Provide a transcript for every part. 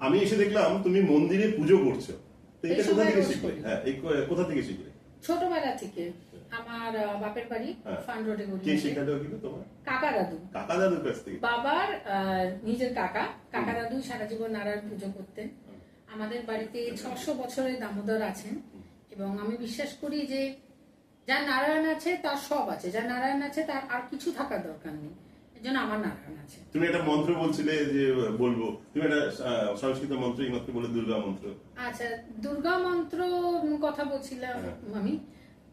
আমি এসে দেখলাম তুমি মন্দিরে পুজো করছ। তো এটা কোথা থেকে শিখলে? হ্যাঁ এই কোথা থেকে শিখলে? ছোটবেলা থেকে আমার বাপের বাড়ি হ্যাঁ। ফান রোডে কে গড়িয়েছে শেখালো কি তোমার? কাকা দাদু। কাকা দাদুর কাছ থেকে? বাবার নিজের কাকা। কাকা দাদু সারা জীবন নারায়ণ পুজো করতেন। আমাদের বাড়িতে ছশো বছরের দামোদর আছেন। এবং আমি বিশ্বাস করি যে যার নারায়ণ আছে তার সব আছে। যার নারায়ণ আছে তার আর কিছু থাকার দরকার নেই। জন্য আমার নারায়ণ আছে। তুমি একটা মন্ত্র বলছিলে যে বলব। তুমি একটা সংস্কৃত মন্ত্র বলে দুর্গা মন্ত্র। আচ্ছা দুর্গা মন্ত্র কথা বলছিলাম হ্যাঁ। আমি।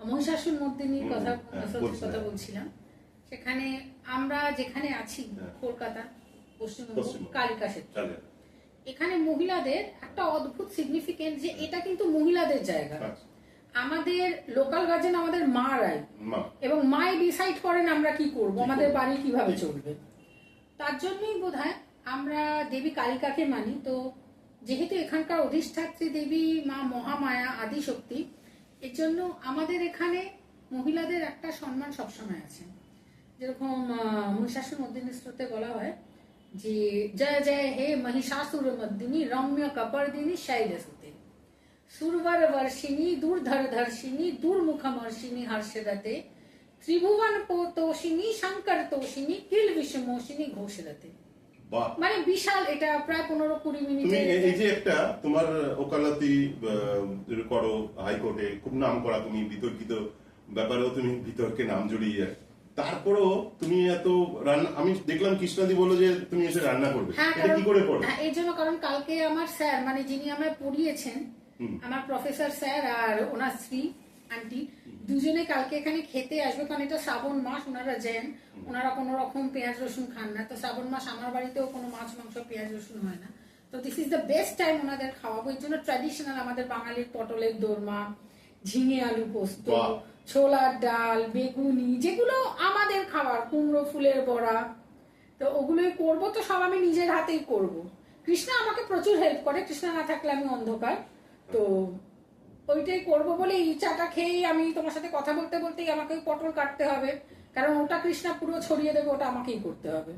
মহিষাসুর মর্দিনীর কথা হ্যাঁ। কথা বলছিলাম। সেখানে আমরা যেখানে আছি হ্যাঁ। কলকাতা পশ্চিমবঙ্গ। কালিকা ক্ষেত্র এখানে মহিলাদের একটা অদ্ভুত সিগনিফিকেন্ট যে এটা কিন্তু মহিলাদের জায়গা। আচ্ছা। আমাদের লোকাল গার্জেন আমাদের মা। এবং মাই ডিসাইড করেন আমরা কি করব আমাদের বাড়ি কীভাবে চলবে। তার জন্যই বোধহয় আমরা দেবী কালিকাকে মানি। তো যেহেতু এখানকার অধিষ্ঠাত্রী দেবী মা মহামায়া আদিশক্তি এর জন্য আমাদের এখানে মহিলাদের একটা সম্মান সবসময় আছে। যেরকম মহিষাসুর মর্দিনী স্রোতে বলা হয় যে জয় জয় হে মহিষাসুর মর্দিনী রম্য কপর্দিনী শৈলসুতে সুরবর বর্ষিণী দূরধর ধর্ষিণী দুর্মুখমর্ষিণী হর্ষরতে ত্রিভুবন তোষিনী শঙ্কর তোষিনী কিল বিষমোষিনী ঘোষরতে বাহ। মানে বিশাল এটা প্রায় পনেরো কুড়ি তুমি মিনিটের এই- যে একটা তোমার ওকালতি করো হাইকোর্টে খুব নাম করা তুমি বিতর্কিত ব্যাপারেও তুমি বিতর্কে নাম জড়িয়ে। তারপরেও তুমি এত রান্না আমি দেখলাম কৃষ্ণাদি বলল যে তুমি এসে রান্না করবে। হ্যাঁ এটা কি করে করো? হ্যাঁ এই জন্য কারণ কালকে আমার স্যার মানে যিনি আমায় পড়িয়েছেন। আমার প্রফেসর স্যার আর ওনার স্ত্রী আন্টি দুজনে কালকে এখানে খেতে আসবে কারণ এটা শ্রাবণ মাস ওনারা জেন। ওনারা কোনো রকম পেঁয়াজ রসুন খান না। তো শ্রাবণ মাস আমার বাড়িতেও কোনো মাছ মাংস পেঁয়াজ রসুন হয় না। তো this is the best time ওনাদের খাওয়াবো। এর জন্য ট্র্যাডিশনাল আমাদের বাঙালির পটলের দোরমা ঝিঙে আলু পোস্ত ছোলার ডাল বেগুনি যেগুলো আমাদের খাবার কুমড়ো ফুলের বড়া। তো ওগুলোই করব তো সব আমি নিজের হাতেই করব। কৃষ্ণা আমাকে প্রচুর হেল্প করে। কৃষ্ণা না থাকলে আমি অন্ধকার। তো ওইটাই করব বলে এই চাটা খেয়েই আমি তোমার সাথে কথা বলতে বলতেই আমাকে পটল কাটতে হবে। কারণ ওটা কৃষ্ণা পুরো ছড়িয়ে দেবে, ওটা আমাকেই করতে হবে।